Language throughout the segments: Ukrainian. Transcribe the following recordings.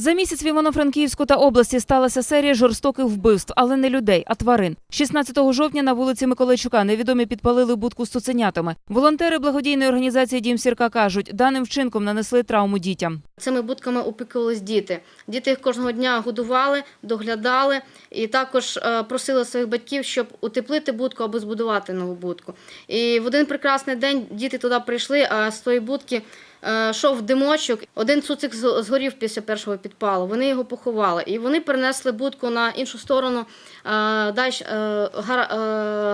За місяць в Івано-Франківську та області сталася серія жорстоких вбивств, але не людей, а тварин. 16 жовтня на вулиці Миколайчука невідомі підпалили будку з цуценятами. Волонтери благодійної організації Дім Сірка кажуть, даним вчинком нанесли травму дітям. Цими будками опікувались діти. Діти їх кожного дня годували, доглядали і також е, просили своїх батьків, щоб утеплити будку або збудувати нову будку. І в один прекрасний день діти туди прийшли, а з тої будки йшов димочок. Один цуцик згорів після першого підпалу. Вони його поховали. І вони перенесли будку на іншу сторону е, далі, е, е,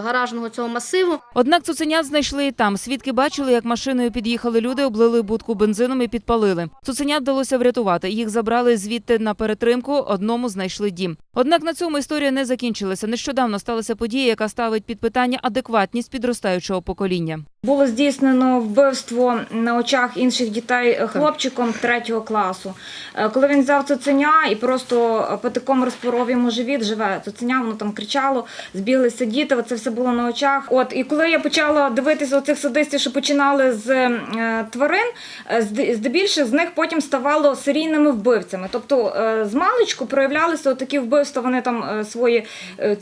гаражного цього масиву. Однак цуценят знайшли і там. Свідки бачили, як машиною під'їхали люди, облили будку бензином і підпалили. Цуценят вдалося врятувати. Їх забрали звідти на перетримку. Одному знайшли дім. Однак на цьому історія не закінчилася. Нещодавно сталася подія, яка ставить під питання адекватність підростаючого покоління. Було здійснено вбивство на очах інших дітей е, хлопчиком третього класу. Е, Коли він взяв цуценя і просто е, патиком розпоров йому живіт, живе цуценя, воно там кричало, збіглися діти, це все було на очах. От і коли я почала дивитися оцих садистів, що починали з тварин, здебільшого з них потім ставало серійними вбивцями. Тобто з маличку проявлялися такі вбивства, вони там свої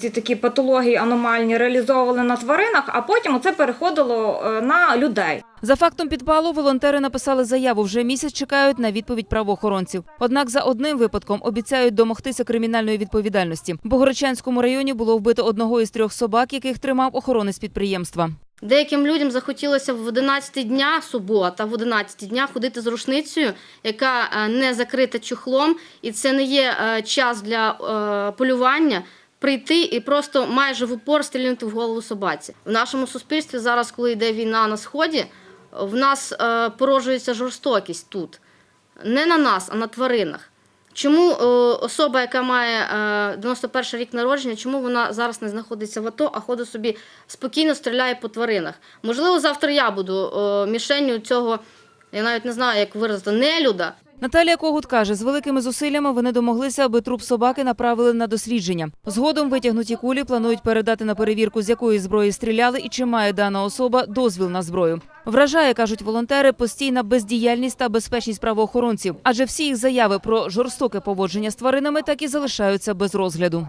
ці такі патології аномальні реалізовували на тваринах, а потім це переходило на людей. За фактом підпалу волонтери написали заяву. Вже місяць чекають на відповідь правоохоронців. Однак за одним випадком обіцяють домогтися кримінальної відповідальності. В Богородчанському районі було вбито одного із трьох собак, яких тримав охоронець підприємства. Деяким людям захотілося в 11 дня субота, в 11 дня ходити з рушницею, яка е, не закрита чохлом, і це не є е, час для е, полювання. Прийти і просто майже в упор стрільнути в голову собаці. В нашому суспільстві зараз, коли йде війна на сході, в нас е, породжується жорстокість тут. Не на нас, а на тваринах. Чому е, особа, яка має е, 91 рік народження, чому вона зараз не знаходиться в АТО, а ходить собі спокійно стріляє по тваринах? Можливо, завтра я буду е, мішенню цього, я навіть не знаю, як виразити, нелюда. Наталія Когут каже, з великими зусиллями вони домоглися, аби труп собаки направили на дослідження. Згодом витягнуті кулі планують передати на перевірку, з якої зброї стріляли і чи має дана особа дозвіл на зброю. Вражає, кажуть волонтери, постійна бездіяльність та безпечність правоохоронців, адже всі їх заяви про жорстоке поводження з тваринами так і залишаються без розгляду.